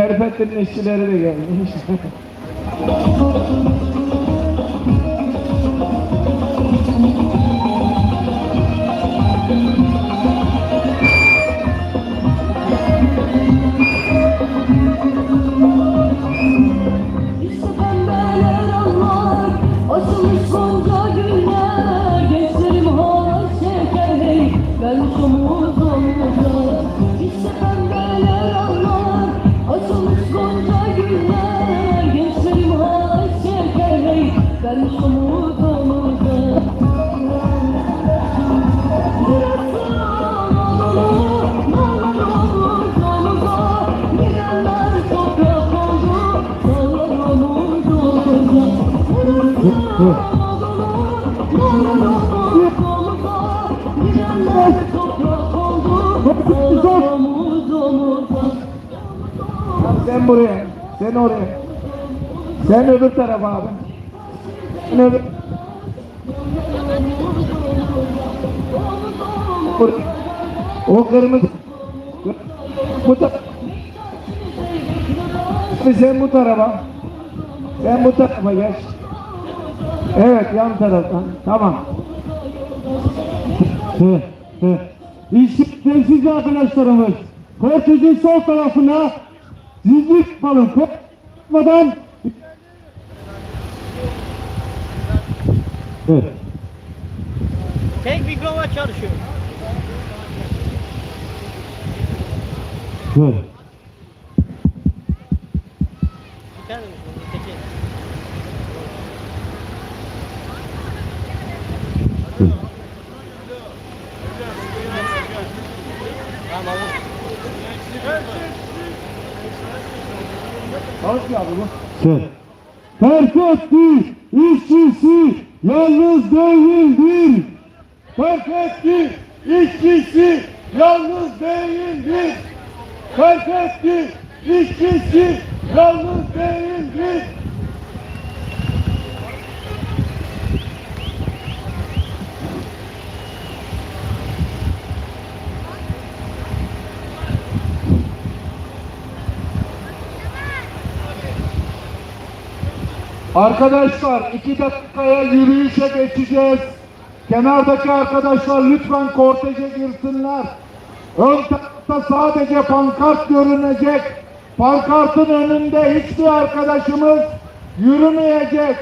Perpettin işçileri de gelmiş. buraya, sen oraya. Sen öbür tarafa abi. Sen öbür... Bur- O kırmızı... Bu tarafa. Sen bu tarafa. Sen bu tarafa geç. Evet yan taraftan. Tamam. İşte temsilci arkadaşlarımız kortejin sol tarafına zincir yapalım. Korkmadan Evet. Tek mikrofon çalışıyor. Evet. Bir tane mikrofon, teki. Tamam abi. Balık ya bu. Evet. Perfetti işçisi yalnız değildir. Perfetti işçisi yalnız değildir. Perfetti işçisi yalnız değildir. Arkadaşlar iki dakikaya yürüyüşe geçeceğiz. Kenardaki arkadaşlar lütfen korteje girsinler. Ön tarafta sadece pankart görünecek. Pankartın önünde hiçbir arkadaşımız yürümeyecek.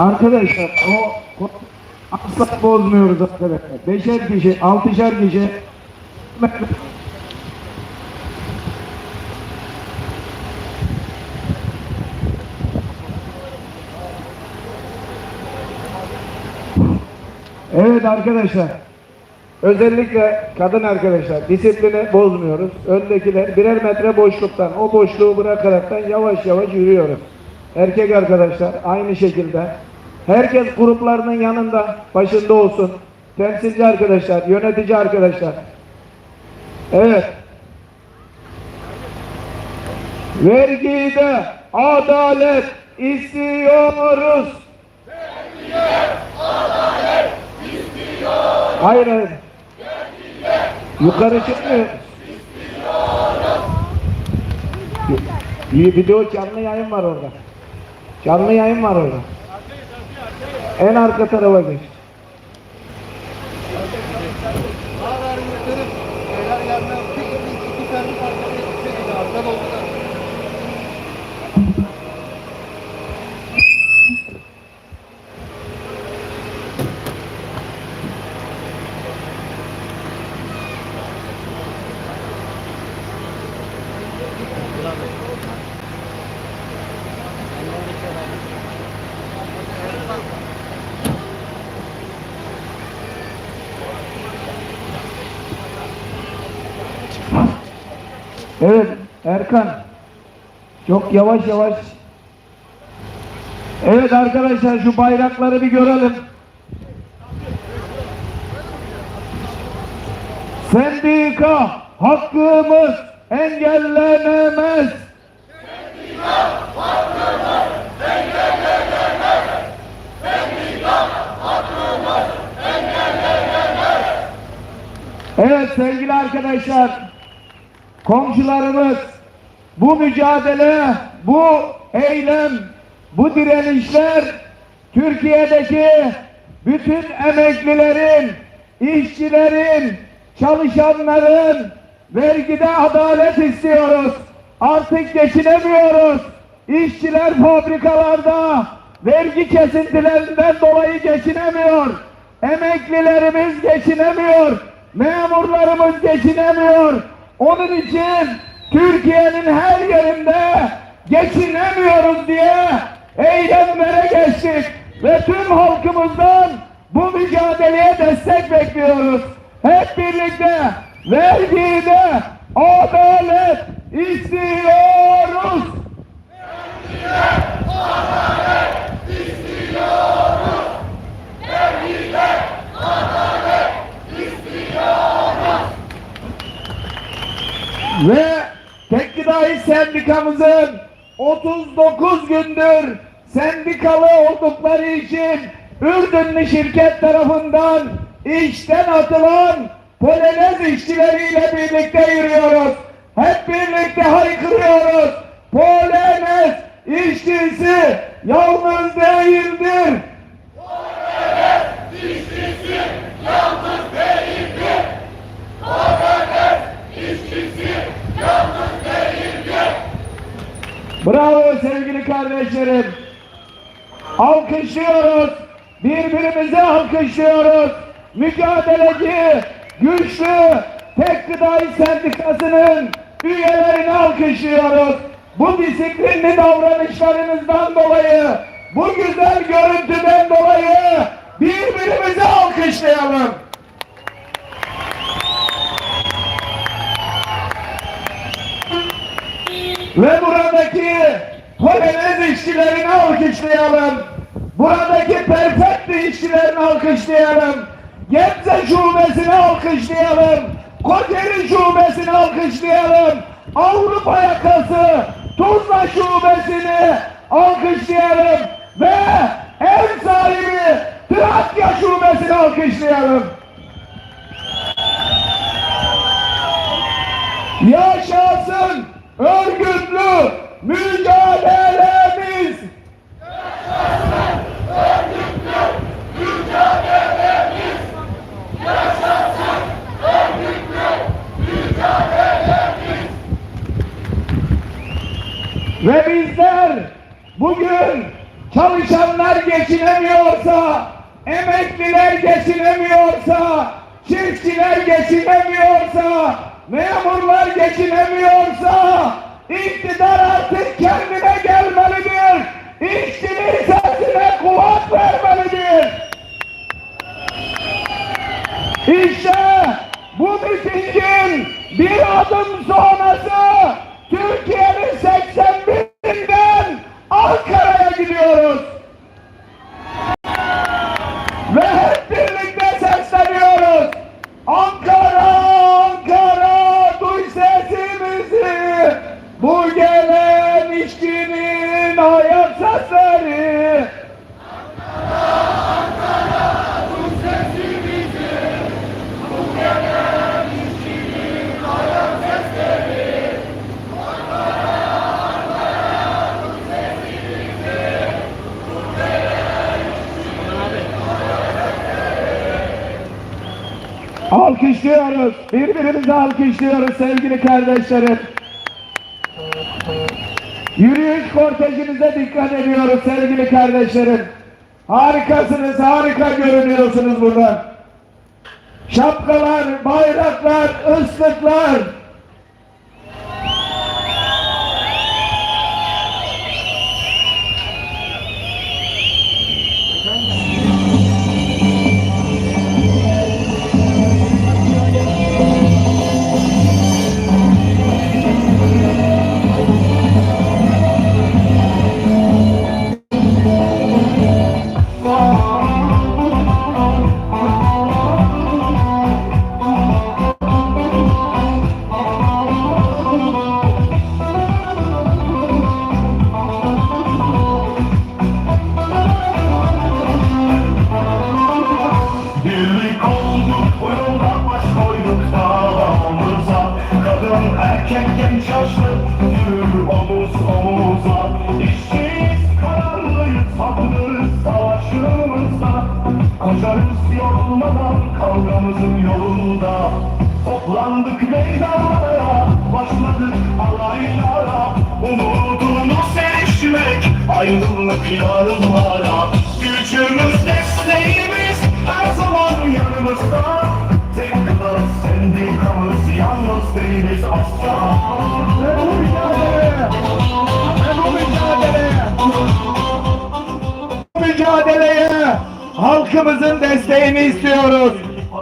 Arkadaşlar o asla bozmuyoruz arkadaşlar. Beşer kişi, altışar kişi Evet arkadaşlar. Özellikle kadın arkadaşlar disiplini bozmuyoruz. Öndekiler birer metre boşluktan o boşluğu bırakaraktan yavaş yavaş yürüyoruz. Erkek arkadaşlar aynı şekilde. Herkes gruplarının yanında başında olsun. Temsilci arkadaşlar, yönetici arkadaşlar. Evet. Vergide adalet istiyoruz. Hayır hayır. Yukarı çıkmıyor. Bir video canlı yayın var orada. Canlı yayın var orada. En arka tarafa geç. Erkan. Çok yavaş yavaş. Evet arkadaşlar şu bayrakları bir görelim. Sendika hakkımız engellenemez. Evet sevgili arkadaşlar, komşularımız bu mücadele, bu eylem, bu direnişler Türkiye'deki bütün emeklilerin, işçilerin, çalışanların vergide adalet istiyoruz. Artık geçinemiyoruz. İşçiler fabrikalarda vergi kesintilerinden dolayı geçinemiyor. Emeklilerimiz geçinemiyor. Memurlarımız geçinemiyor. Onun için Türkiye'nin her yerinde geçinemiyoruz diye eylemlere geçtik ve tüm halkımızdan bu mücadeleye destek bekliyoruz. Hep birlikte vergide adalet istiyoruz. Ve Tekkidai sendikamızın 39 gündür sendikalı oldukları için Ürdünlü şirket tarafından işten atılan Polonez işçileriyle birlikte yürüyoruz. Hep birlikte haykırıyoruz. Polonez işçisi yalnız değildir. Bravo sevgili kardeşlerim. Alkışlıyoruz. Birbirimizi alkışlıyoruz. Mücadeleci, güçlü, tek gıdayı sendikasının üyelerini alkışlıyoruz. Bu disiplinli davranışlarınızdan dolayı, bu güzel görüntüden dolayı birbirimizi alkışlayalım. Ve buradaki Polonez işçilerini alkışlayalım. Buradaki perfect işçilerini alkışlayalım. Gebze şubesini alkışlayalım. Kocaeli şubesini alkışlayalım. Avrupa yakası Tuzla şubesini alkışlayalım. Ve ev sahibi Trakya şubesini alkışlayalım. Yaşasın örgütlü mücadelemiz. Ve bizler bugün çalışanlar geçinemiyorsa, emekliler geçinemiyorsa, çiftçiler geçinemiyorsa, memurlar geçinemiyorsa, iktidar artık kendine gelmelidir. İşçinin sesine kulak vermelidir. İşte bu mitingin bir adım sonrası Türkiye'nin 81'inden Ankara'ya gidiyoruz. Ve hep birlikte sesleniyoruz. Ankara, Ankara duy sesimizi. Bu gelen işçinin hayat sesleri. Alkışlıyoruz. Birbirimizi alkışlıyoruz sevgili kardeşlerim. Kortejinize dikkat ediyoruz sevgili kardeşlerim. Harikasınız, harika görünüyorsunuz burada. Şapkalar, bayraklar, ıslıklar. Durmadan kavgamızın yolunda Toplandık meydanlara Başladık alaylara. Umudumuz sevişmek Ayrılık yarınlara. Gücümüz desteğimiz Her zaman yanımızda. Tek kılar sendikamız Yalnız değiliz asla. Ve bu mücadeleye, ve bu mücadeleye, bu mücadeleye halkımızın desteğini istiyoruz.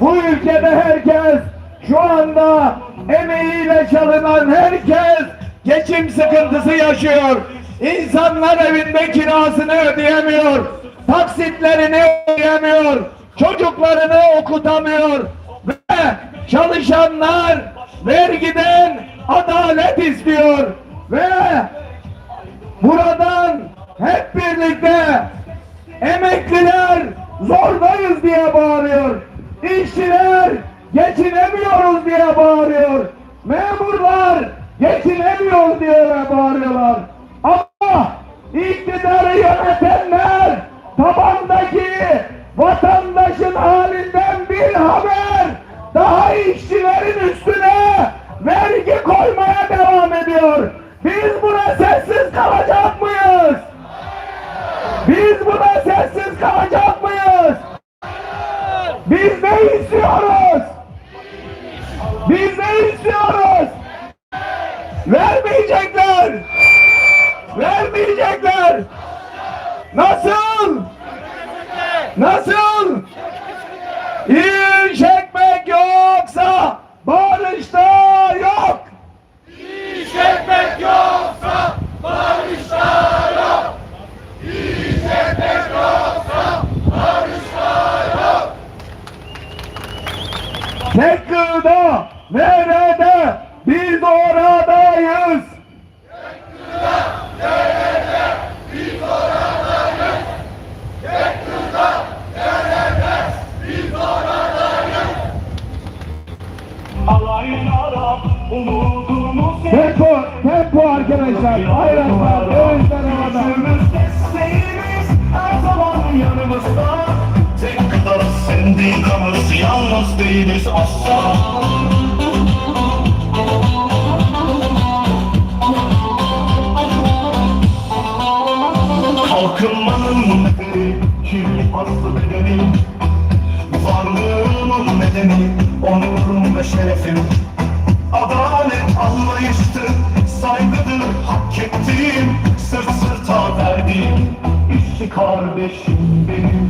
Bu ülkede herkes şu anda emeğiyle çalınan herkes geçim sıkıntısı yaşıyor. İnsanlar evinde kirasını ödeyemiyor. Taksitlerini ödeyemiyor. Çocuklarını okutamıyor. Ve çalışanlar vergiden adalet istiyor. Ve buradan hep birlikte emekliler zordayız diye bağırıyor. İşçiler geçinemiyoruz diye bağırıyor. Memurlar geçinemiyoruz diye bağırıyorlar. Ama iktidarı yönetenler tabandaki vatandaşın halinden bir haber daha işçilerin üstüne vergi koymaya devam ediyor. Biz buna sessiz kalacak mıyız? Biz buna sessiz kalacak mıyız? Biz ne istiyoruz? Biz ne istiyoruz? Vermeyecekler. Vermeyecekler. Nasıl? Nasıl? İş ekmek yoksa barışta yok. İş ekmek yoksa barışta yok. İş ekmek yoksa barışta yok. Tek gıda nerede? Biz oradayız. Alaylara umudumuz Tempo, tempo arkadaşlar. Ayranlar, dövüşler havada. Gücümüz desteğimiz her zaman yanımızda kıta sendikamız yalnız değiliz asla. Kalkınmanın nedeni, kirli paslı bedeni Varlığımın nedeni, onurum ve şerefim. Adalet anlayıştır, saygıdır hak ettiğim Sırt sırta verdiğim işçi kardeşim benim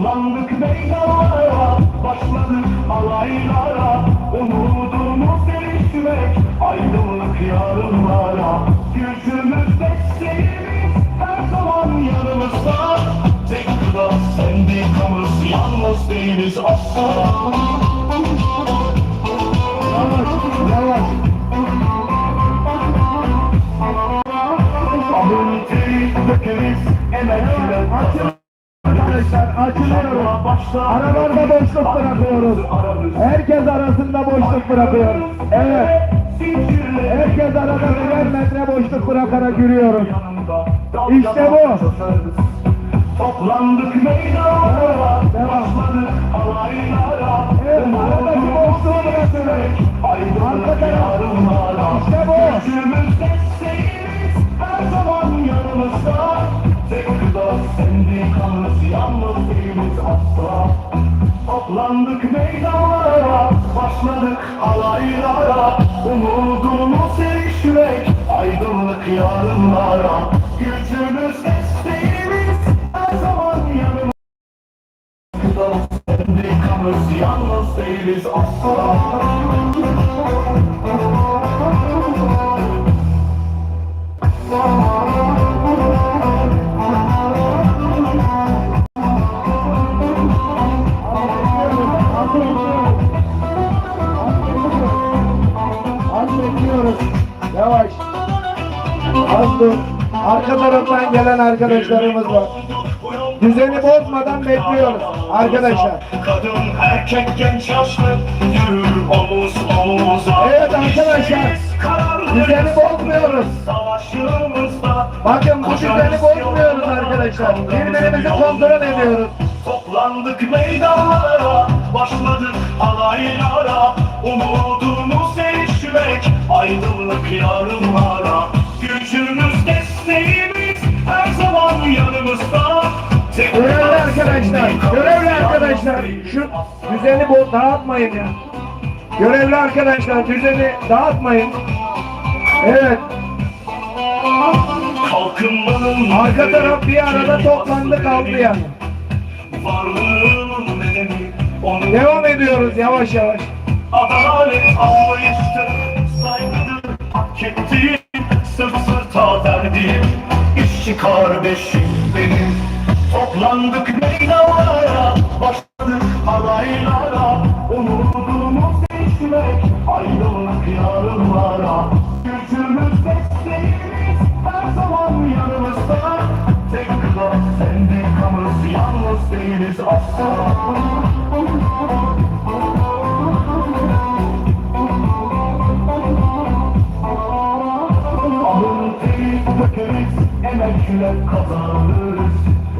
Toplandık meydanlara, başladık alaylara. Umudumuz gelişmek, aydınlık yarınlara. Gücümüz desteğimiz her zaman yanımızda. Tek kıda sendikamız, yalnız değiliz asla. Yavaş, yavaş. Dökeriz emekler Açın açılıyoruz. Aralarda boşluk bırakıyoruz. Herkes arasında boşluk bırakıyor. Evet. Herkes arada birer metre boşluk bırakarak yürüyoruz. İşte bu. Toplandık meydanlara, başladık alaylara. Evet, aradaki boşluğu bırakıyoruz. Arka taraf. İşte bu. Toplandık meydanlara, başladık alaylara Umudumuz sevişmek, aydınlık yarınlara. Gücümüz desteğimiz her zaman yanımızda. Sendikamız, yalnız değiliz asla Yavaş. Az dur. Arka taraftan gelen arkadaşlarımız var. Düzeni bozmadan bekliyoruz arkadaşlar. Kadın, erkek, genç, yaşlı Yürür omuz omuza Evet arkadaşlar. Düzeni bozmuyoruz. Bakın bu düzeni bozmuyoruz arkadaşlar. Birbirimizi kontrol ediyoruz. Toplandık meydanlara Başladık alaylara Umudumuz erişmek Aydınlık yarınlara Gücümüz desteğimiz Her zaman yanımızda Görevli arkadaşlar, görevli arkadaşlar, şu düzeni bu dağıtmayın ya. Görevli arkadaşlar, düzeni dağıtmayın. Evet, Kalkınmanın arka taraf bir arada toplandı kaldı yani. Onun Devam ediyoruz yavaş yavaş. Adalet anlayıştır, saygıdır, hak ettiğim, sırt sırta verdiğim, işçi kardeşim benim. Toplandık meydanlara, başladık alaylara, umudumuz değişmek, aydınlık yarınlara. Gücümüz desteğimiz, her zaman yanımızda. Tek kıla sendikamız, yalnız değiliz asla. Emekle kazanırız.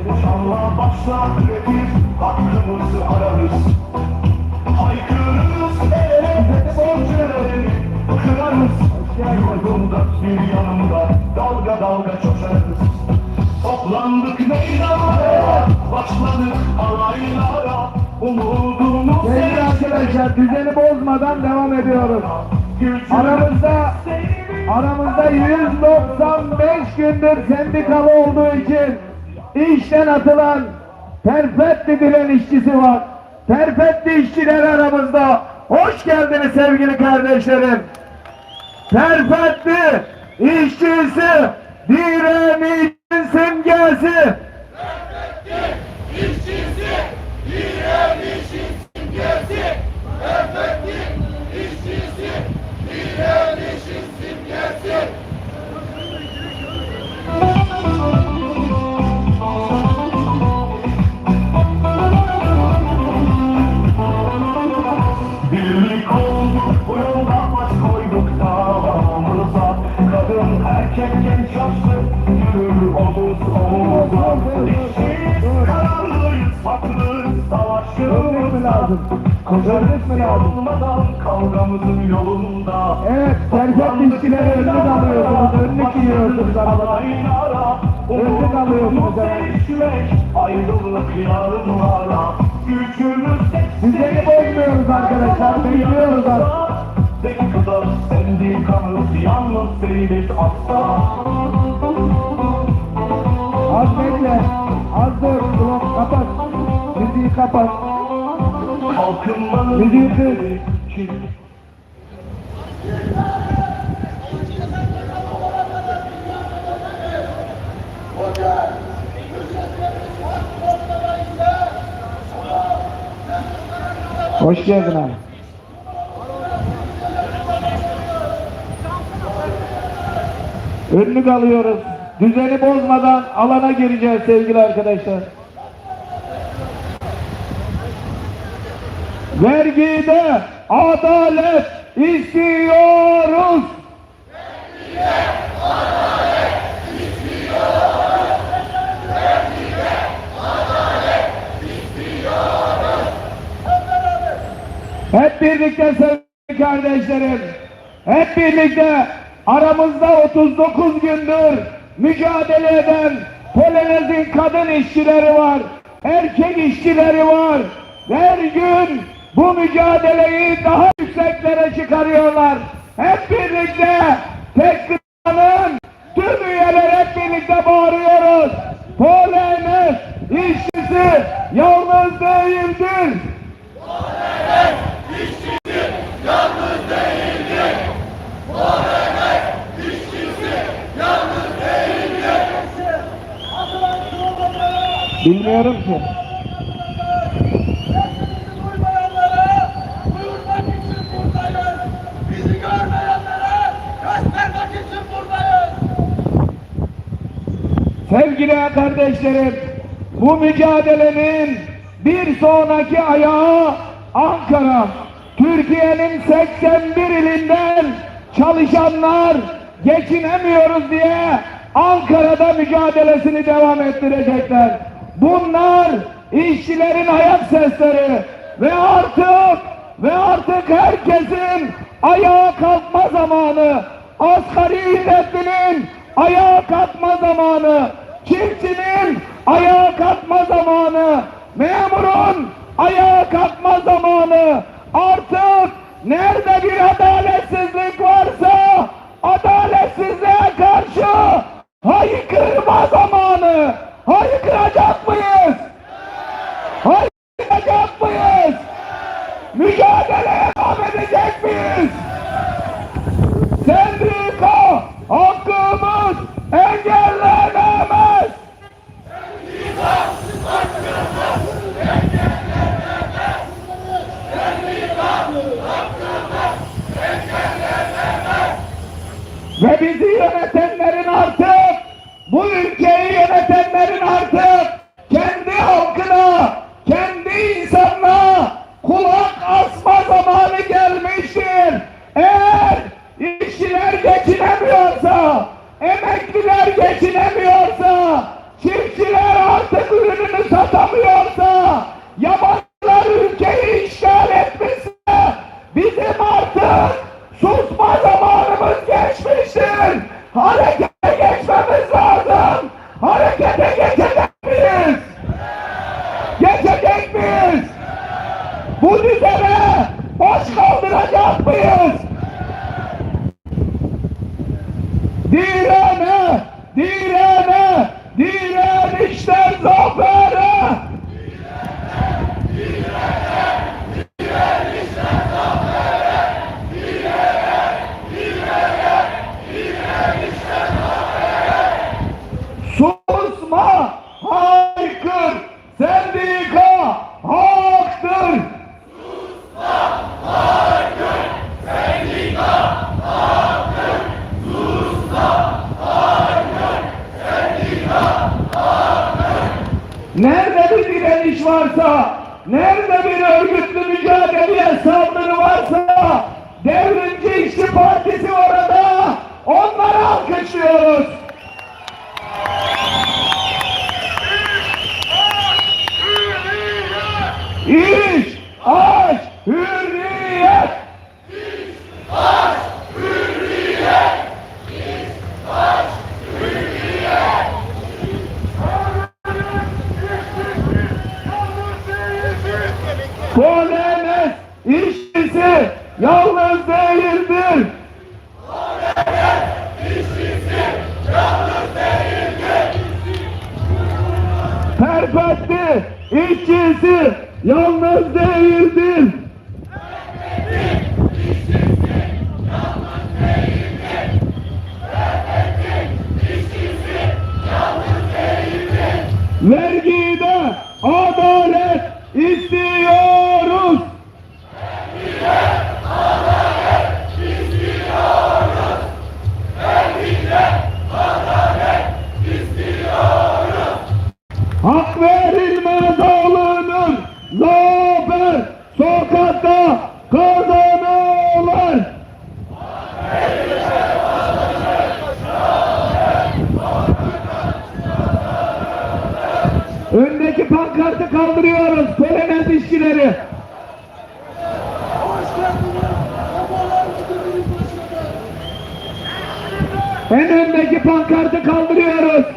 İnşallah başlar üretir, hakkımızı ararız. Haykırırız, elbet borçlarını kırarız. Yurdumda bir yanımda, dalga dalga coşarız. Toplandık meydanlara, başladık alaylara. Umudumuz Sevgili arkadaşlar, düzeni bozmadan devam ediyoruz. Aramızda aramızda 195 gündür sendikalı olduğu için işten atılan Perfetti diren işçisi var. Perfetti işçiler aramızda. Hoş geldiniz sevgili kardeşlerim. Perfetti işçisi direnişin simgesi. Birlik olduk bu yolda baş koyduk Kadın erkek genç yaşlı yürür omuz omuza kararlıyız haklıyız savaşıyoruz mi lazım? Konuşmak mı lazım? Kavgamızın yolunda Evet, Perfetti işçileri önlük alıyorsunuz, önlük giyiyorsunuz arabada. Aylara Önlük alıyorsunuz evet. Ayrılık yarınlara Gücümüz Düzeni bozmuyoruz arkadaşlar, bekliyoruz artık. Tek kadar sendikamız yalnız değiliz asla Az bekle, az dur, dur, kapat. Müziği kapat. Kalkınmanın Müziği kız. Hoş geldin abi. Önlük alıyoruz. Düzeni bozmadan alana gireceğiz sevgili arkadaşlar. Vergide adalet istiyoruz. Hep birlikte sevgili kardeşlerim. Hep birlikte aramızda 39 gündür mücadele eden Polonez'in kadın işçileri var. Erkek işçileri var. Her gün bu mücadeleyi daha yükseklere çıkarıyorlar. Hep birlikte tek kıtanın tüm üyeler hep birlikte bağırıyoruz. Polonez işçisi yalnız değildir. İçin buradayız. Sevgili kardeşlerim, bu mücadelenin bir sonraki ayağı Ankara. Türkiye'nin 81 ilinden çalışanlar geçinemiyoruz diye Ankara'da mücadelesini devam ettirecekler. Bunlar işçilerin ayak sesleri ve artık ve artık herkesin ayağa kalkma zamanı. Asgari ücretlinin ayağa kalkma zamanı. Çiftçinin ayağa kalkma zamanı. Memurun ayağa kalkma zamanı. Artık nerede bir adaletsizlik varsa adaletsizliğe karşı haykırma zamanı. Haykıracak mıyız? Haykıracak mıyız? Mücadeleye devam edecek miyiz? Sendika hakkımız engellenemez. Ve bizi yönetenlerin artık, bu ülkeyi yönetenlerin artık kendi halkına, kendi insanına kulak asma zamanı gelmiştir. Eğer işçiler geçinemiyorsa, emekliler geçinemiyorsa, çiftçiler artık ürününü satamıyorsa, yabancılar ülkeyi işgal etmişse, bizim artık susma zamanımız geçmiştir. Harekete geçmemiz lazım. Harekete geçecek miyiz? Geçecek miyiz? Bu düzene baş kaldıracak mıyız? Direne, direne, direnişten zafere. Susma, haykır, sendika haktır. Nerede bir direniş varsa, nerede bir örgütlü mücadeleye saldırı varsa, Devrimci İşçi Partisi orada, onları alkışlıyoruz. İş, aş, hürriyet. Polemes işçisi yalnız değildir. Perpetti işçisi yalnız değildir. Vergide adalet istiyoruz. Hak verilmez alınır. Zafer sokakta kazanırlar. Öndeki pankartı kaldırıyoruz. Polemez işçileri. Hoş geldiniz. Babalar Müdürlüğü Başkanı. En pankartı kaldırıyoruz.